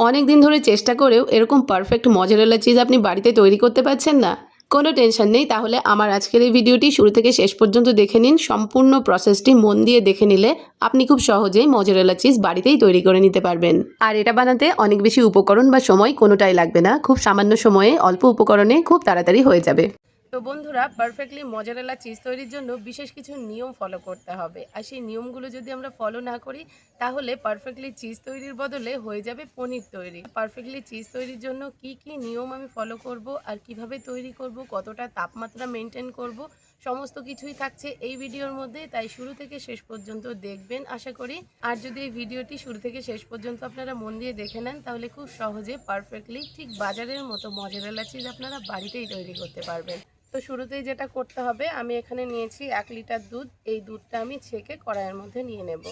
অনেক দিন ধরে চেষ্টা করেও এরকম পারফেক্ট মজারেলা চিজ আপনি বাড়িতে তৈরি করতে পারছেন না। কোনো টেনশন নেই, তাহলে আমার আজকের এই ভিডিওটি শুরু থেকে শেষ পর্যন্ত দেখে নিন। সম্পূর্ণ প্রসেসটি মন দিয়ে দেখে নিলে আপনি খুব সহজেই মজারেলা চিজ বাড়িতেই তৈরি করে নিতে পারবেন। আর এটা বানাতে অনেক বেশি উপকরণ বা সময় কোনোটাই লাগবে না। খুব সামান্য সময়ে, অল্প উপকরণে খুব তাড়াতাড়ি হয়ে যাবে। তো বন্ধুরা পারফেক্টলি মজারেলা চিজ তৈরির জন্য বিশেষ কিছু নিয়ম ফলো করতে হবে। আর সেই নিয়মগুলো যদি আমরা ফলো না করি, তাহলে পারফেক্টলি চিজ তৈরির বদলে হয়ে যাবে পনির তৈরি। পারফেক্টলি চিজ তৈরির জন্য কি কি নিয়ম আমি ফলো করব আর কীভাবে তৈরি করব, কতটা তাপমাত্রা মেনটেন করব, সমস্ত কিছুই থাকছে এই ভিডিওর মধ্যে। তাই শুরু থেকে শেষ পর্যন্ত দেখবেন, আশা করি। আর যদি এই ভিডিওটি শুরু থেকে শেষ পর্যন্ত আপনারা মন দিয়ে দেখে নেন, তাহলে খুব সহজে পারফেক্টলি ঠিক বাজারের মতো মজারেলা চিজ আপনারা বাড়িতেই তৈরি করতে পারবেন। তো শুরুতেই যেটা করতে হবে, আমি এখানে নিয়েছি এক লিটার দুধ। এই দুধটা আমি ছেঁকে কড়াইয়ের মধ্যে নিয়ে নেব।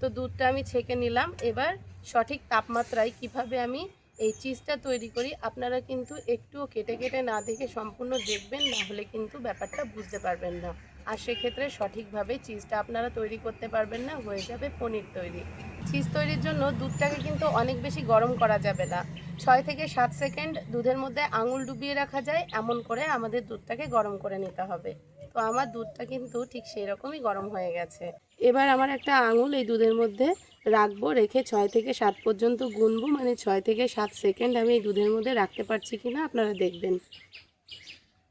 তো দুধটা আমি ছেঁকে নিলাম। এবার সঠিক তাপমাত্রায় কীভাবে আমি এই চিজটা তৈরি করি, আপনারা কিন্তু একটুও কেটে কেটে না দেখে সম্পূর্ণ দেখবেন, না হলে কিন্তু ব্যাপারটা বুঝতে পারবেন না। আর সেক্ষেত্রে সঠিকভাবে চিজটা আপনারা তৈরি করতে পারবেন না, হয়ে যাবে পনির তৈরি। চিজ তৈরির জন্য দুধটাকে কিন্তু অনেক বেশি গরম করা যাবে না। ছয় থেকে সাত সেকেন্ড দুধের মধ্যে আঙুল ডুবিয়ে রাখা যায়, এমন করে আমাদের দুধটাকে গরম করে নিতে হবে। তো আমার দুধটা কিন্তু ঠিক সেই রকমই গরম হয়ে গেছে। এবার আমার একটা আঙুল এই দুধের মধ্যে রাখব, রেখে ছয় থেকে সাত পর্যন্ত গুনবো মানে ছয় থেকে সাত সেকেন্ড আমি এই দুধের মধ্যে রাখতে পারছি কি না আপনারা দেখবেন।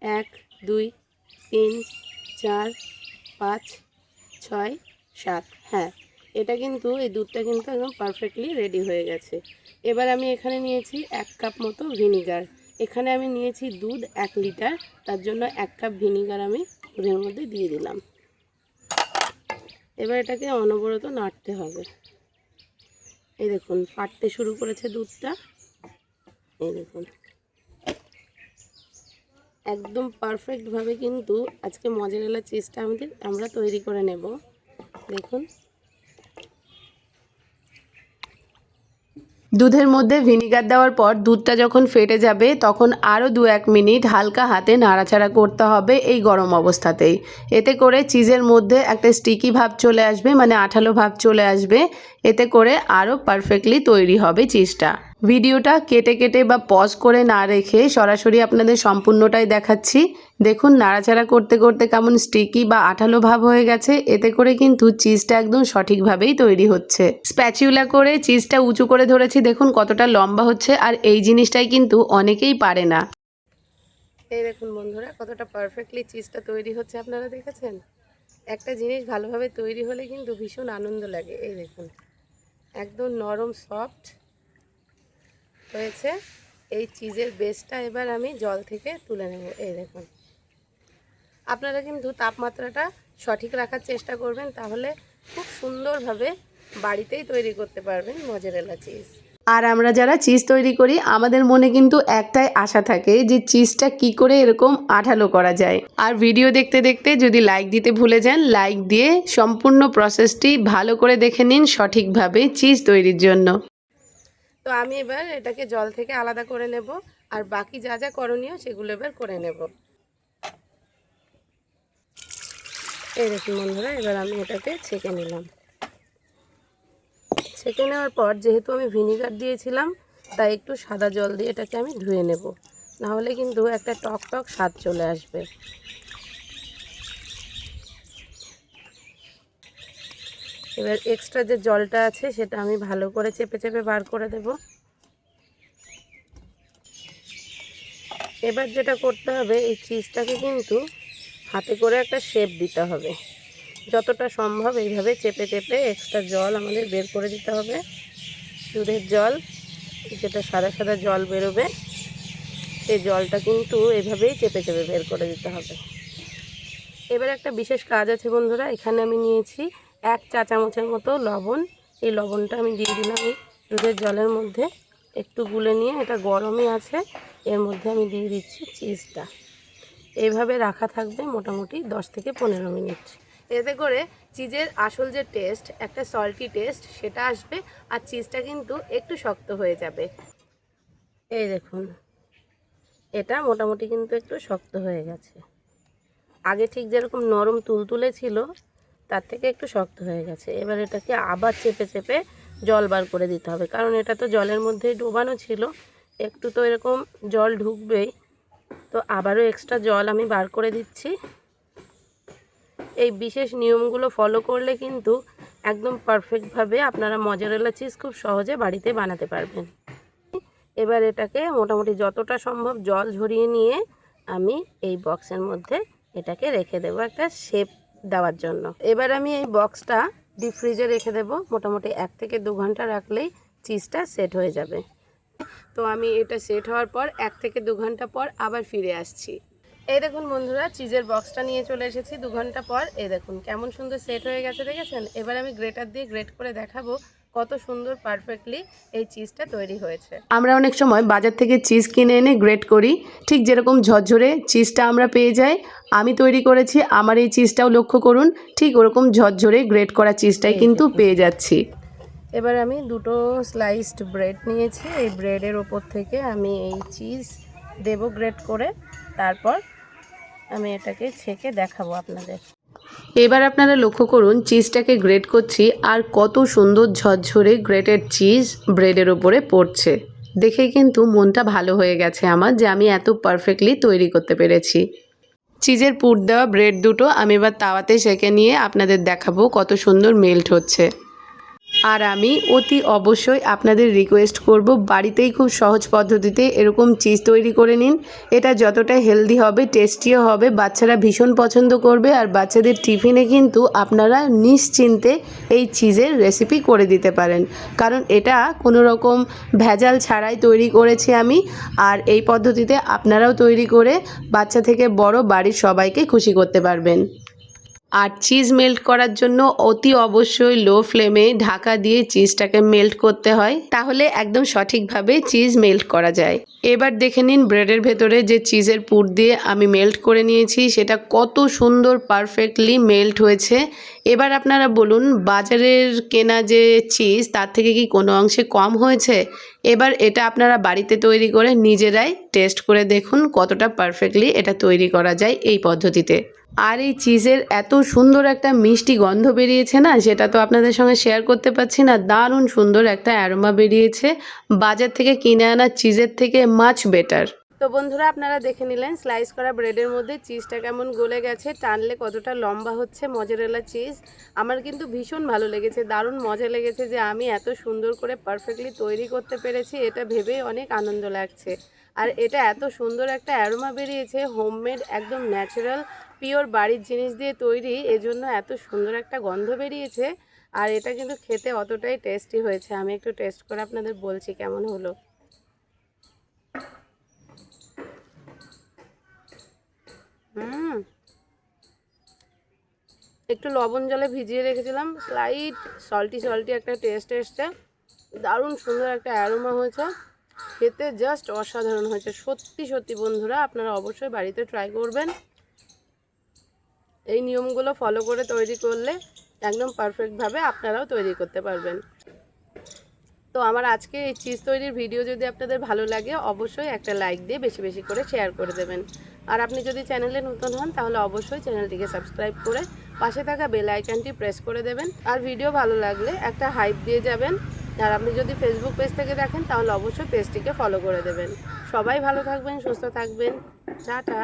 এক, দুই, তিন চার, পাঁচ, ছয়, সাত। হ্যাঁ এটা কিন্তু, এই দুধটা কিন্তু একদম পারফেক্টলি রেডি হয়ে গেছে। এবার আমি এখানে নিয়েছি এক কাপ মতো ভিনিগার এখানে আমি নিয়েছি দুধ এক লিটার তার জন্য এক কাপ ভিনিগার আমি দুধের মধ্যে দিয়ে দিলাম। এবার এটাকে অনবরত নাড়তে হবে। এই দেখুন, ফাটতে শুরু করেছে দুধটা। এই দেখুন। একদম পারফেক্টভাবে কিন্তু আজকে মজারেলা চিজটা আমাদের আমরা তৈরি করে নেব। দেখুন। দুধের মধ্যে ভিনিগার দেওয়ার পর দুধটা যখন ফেটে যাবে, তখন আরও দু এক মিনিট হালকা হাতে নাড়াচাড়া করতে হবে এই গরম অবস্থাতেই। এতে করে চিজের মধ্যে একটা স্টিকি ভাব চলে আসবে মানে আঠালো ভাব চলে আসবে। এতে করে আরও পারফেক্টলি তৈরি হবে চিজটা ভিডিওটা কেটে কেটে বা পজ করে না রেখে সরাসরি আপনাদের সম্পূর্ণটাই দেখাচ্ছি। দেখুন, নাড়াচাড়া করতে করতে কেমন স্টিকি বা আঠালো ভাব হয়ে গেছে। এতে করে কিন্তু চিজটা একদম সঠিকভাবেই তৈরি হচ্ছে। স্প্যাচুলা করে চিজটা উঁচু করে ধরেছি। দেখুন, কতটা লম্বা হচ্ছে আর এই জিনিসটাই কিন্তু অনেকেই পারে না। এই দেখুন বন্ধুরা, কতটা পারফেক্টলি চিজটা তৈরি হচ্ছে। আপনারা দেখেছেন? একটা জিনিস ভালোভাবে তৈরি হলে কিন্তু ভীষণ আনন্দ লাগে। এই দেখুন, একদম নরম সফট হয়েছে। এই চিজের বেসটা এবার আমি জল থেকে তুলে নেব। এই দেখুন। আপনারা কিন্তু তাপমাত্রাটা সঠিক রাখার চেষ্টা করবেন, তাহলে খুব সুন্দরভাবে বাড়িতেই তৈরি করতে পারবেন মজারেলা চিজ আর আমরা যারা চিজ তৈরি করি, আমাদের মনে কিন্তু একটাই আশা থাকে যে চিজটা কি করে এরকম আঠালো করা যায়। আর ভিডিও দেখতে দেখতে যদি লাইক দিতে ভুলে যান লাইক দিয়ে সম্পূর্ণ প্রসেসটি ভালো করে দেখে নিন সঠিকভাবে চিজ তৈরির জন্য। তো আমি এবার এটাকে জল থেকে আলাদা করে নেব, আর বাকি যা যা করণীয় সেগুলো এবার করে নেব। এই দেখুন বন্ধুরা, এবার আমি এটাকে ছেঁকে নিলাম। ছেঁকে নেওয়ার পর যেহেতু আমি ভিনিগার দিয়েছিলাম, তাই একটু সাদা জল দিয়ে এটাকে আমি ধুয়ে নেব। নাহলে কিন্তু একটা টক টক স্বাদ চলে আসবে। এবার এক্সট্রা যে জলটা আছে সেটা আমি ভালো করে চেপে চেপে বার করে দেব। এবার যেটা করতে হবে, এই চিজটাকে কিন্তু হাতে করে একটা শেপ দিতে হবে। যতটা সম্ভব এইভাবে চেপে চেপে এক্সট্রা জল আমাদের বের করে দিতে হবে। দুধের জল, যেটা সাদা সাদা জল বেরোবে, সেই জলটা কিন্তু এভাবেই চেপে চেপে বের করে দিতে হবে। এবার একটা বিশেষ কাজ আছে বন্ধুরা, এখানে আমি নিয়েছি এক চা চামচের মতো লবণ। এই লবণটা আমি দিয়ে দিলাম এই দুধের জলের মধ্যে। একটু গুলে নিয়ে, এটা গরমই আছে, এর মধ্যে আমি দিয়ে দিচ্ছি চিজটা। এইভাবে রাখা থাকবে মোটামুটি দশ থেকে পনেরো মিনিট। এতে করে চিজের আসল যে টেস্ট, একটা সল্টি টেস্ট, সেটা আসবে আর চিজটা কিন্তু একটু শক্ত হয়ে যাবে। এই দেখুন, এটা মোটামুটি কিন্তু একটু শক্ত হয়ে গেছে। আগে ঠিক যেরকম নরম তুলতুলে ছিল তার থেকে একটু শক্ত হয়ে গেছে। এবার এটাকে আবার চেপে চেপে জল বার করে দিতে হবে। কারণ এটা তো জলের মধ্যেই ডোবানো ছিল। একটু তো এরকম জল ঢুকবেই। তো আবারও এক্সট্রা জল আমি বার করে দিচ্ছি। এই বিশেষ নিয়মগুলো ফলো করলে কিন্তু একদম পারফেক্টভাবে আপনারা মজারেলা চিজ খুব সহজে বাড়িতে বানাতে পারবেন। এবার এটাকে মোটামুটি যতটা সম্ভব জল ঝরিয়ে নিয়ে আমি এই বক্সের মধ্যে এটাকে রেখে দেবো। একটা শেপ দেওয়ার জন্য। এবার আমি এই বক্সটা ডিপ ফ্রিজে রেখে দেব। মোটামুটি এক থেকে দু ঘণ্টা রাখলেই চিজটা সেট হয়ে যাবে। তো আমি এটা সেট হওয়ার পর এক থেকে দু ঘণ্টা পর আবার ফিরে আসছি। এই দেখুন বন্ধুরা চিজের বক্সটা নিয়ে চলে এসেছি দু ঘণ্টা পর। এই দেখুন কেমন সুন্দর সেট হয়ে গেছে, দেখেছেন? এবার আমি গ্রেটার দিয়ে গ্রেট করে দেখাবো কত সুন্দর পারফেক্টলি এই চিজটা তৈরি হয়েছে। আমরা অনেক সময় বাজার থেকে চিজ কিনে এনে গ্রেট করি। ঠিক যেরকম ঝরঝরে চিজটা আমরা পেয়ে যাই আমি তৈরি করেছি আমার এই চিজটাও লক্ষ্য করুন ঠিক ওরকম ঝরঝরে গ্রেট করা চিজটাই কিন্তু পেয়ে যাচ্ছি। এবার আমি দুটো স্লাইসড ব্রেড নিয়েছি এই ব্রেডের ওপর থেকে আমি এই চিজ দেব গ্রেট করে তারপর আমি এটাকে ছেঁকে দেখাবো আপনাদের। এবার আপনারা লক্ষ্য করুন চিজটাকে গ্রেট করছি আর কত সুন্দর ঝরঝরে গ্রেটেড চিজ ব্রেডের ওপরে পড়ছে। দেখে কিন্তু মনটা ভালো হয়ে গেছে আমার যে আমি এত পারফেক্টলি তৈরি করতে পেরেছি। চিজের পুর দেওয়া ব্রেড দুটো আমি এবার তাওয়াতে সেঁকে নিয়ে আপনাদের দেখাবো কত সুন্দর মেল্ট হচ্ছে। আর আমি অতি অবশ্যই আপনাদের রিকোয়েস্ট করব, বাড়িতেই খুব সহজ পদ্ধতিতে এরকম চিজ তৈরি করে নিন। এটা যতটা হেলদি হবে টেস্টিও হবে, বাচ্চারা ভীষণ পছন্দ করবে আর বাচ্চাদের টিফিনে কিন্তু আপনারা নিশ্চিন্তে এই চিজের রেসিপি করে দিতে পারেন। কারণ এটা কোনো রকম ভেজাল ছাড়াই তৈরি করেছি আমি আর এই পদ্ধতিতে আপনারাও তৈরি করে বাচ্চা থেকে বড় বাড়ির সবাইকে খুশি করতে পারবেন। আর চিজ মেল্ট করার জন্য অতি অবশ্যই লো ফ্লেমে ঢাকা দিয়ে চিজটাকে মেল্ট করতে হয়। তাহলে একদম সঠিকভাবে চিজ মেল্ট করা যায়। এবার দেখে নিন ব্রেডের ভেতরে যে চিজের পুর দিয়ে আমি মেল্ট করে নিয়েছি, সেটা কত সুন্দর পারফেক্টলি মেল্ট হয়েছে। এবার আপনারা বলুন, বাজারের কেনা যে চিজ তার থেকে কি কোনো অংশে কম হয়েছে? এবার এটা আপনারা বাড়িতে তৈরি করে নিজেরাই টেস্ট করে দেখুন কতটা পারফেক্টলি এটা তৈরি করা যায় এই পদ্ধতিতে। আর এই চিজের এত সুন্দর একটা মিষ্টি গন্ধ বেরিয়েছে না, সেটা তো আপনাদের সঙ্গে শেয়ার করতে পারছি না। দারুণ সুন্দর একটা অ্যারোমা বেরিয়েছে। বাজার থেকে কিনে আনা, চিজের থেকে মাছ বেটার তো বন্ধুরা, আপনারা দেখে নিলেন স্লাইস করা ব্রেডের মধ্যে চিজটা কেমন গলে গেছে, টানলে কতটা লম্বা হচ্ছে মজারেলা চিজ আমার কিন্তু ভীষণ ভালো লেগেছে, দারুণ মজা লেগেছে যে আমি এত সুন্দর করে পারফেক্টলি তৈরি করতে পেরেছি, এটা ভেবেই অনেক আনন্দ লাগছে। আর এটা এত সুন্দর একটা অ্যারোমা বেরিয়েছে হোমমেড একদম ন্যাচারাল পিওর বাড়ির জিনিস দিয়ে তৈরি, এজন্য এত সুন্দর একটা গন্ধ বেরিয়েছে। আর এটা কিন্তু খেতে অতটাই টেস্টি হয়েছে, আমি একটু টেস্ট করে আপনাদের বলছি কেমন হলো। হুম। একটু লবণ জলে ভিজিয়ে রেখেছিলাম স্লাইট সল্টি সল্টি একটা টেস্ট এসছে। দারুণ সুন্দর একটা অ্যারোমা হয়েছে। খেতে জাস্ট অসাধারণ হয়েছে। সত্যি সত্যি বন্ধুরা, আপনারা অবশ্যই বাড়িতে ট্রাই করবেন। এই নিয়মগুলো ফলো করে তৈরি করলে একদম পারফেক্টভাবে আপনারাও তৈরি করতে পারবেন। তো আমার আজকে এই চিজ তৈরির ভিডিও যদি আপনাদের ভালো লাগে, অবশ্যই একটা লাইক দিয়ে বেশি বেশি করে শেয়ার করে দেবেন। আর আপনি যদি চ্যানেলে নতুন হন, তাহলে অবশ্যই চ্যানেলটিকে সাবস্ক্রাইব করে পাশে থাকা বেল আইকনটি প্রেস করে দেবেন। আর ভিডিও ভালো লাগলে একটা হাইপ দিয়ে যাবেন। আর আপনি যদি ফেসবুক পেজ থেকে দেখেন, তাহলে অবশ্যই পেজটিকে ফলো করে দেবেন। সবাই ভালো থাকবেন, সুস্থ থাকবেন। টাটা।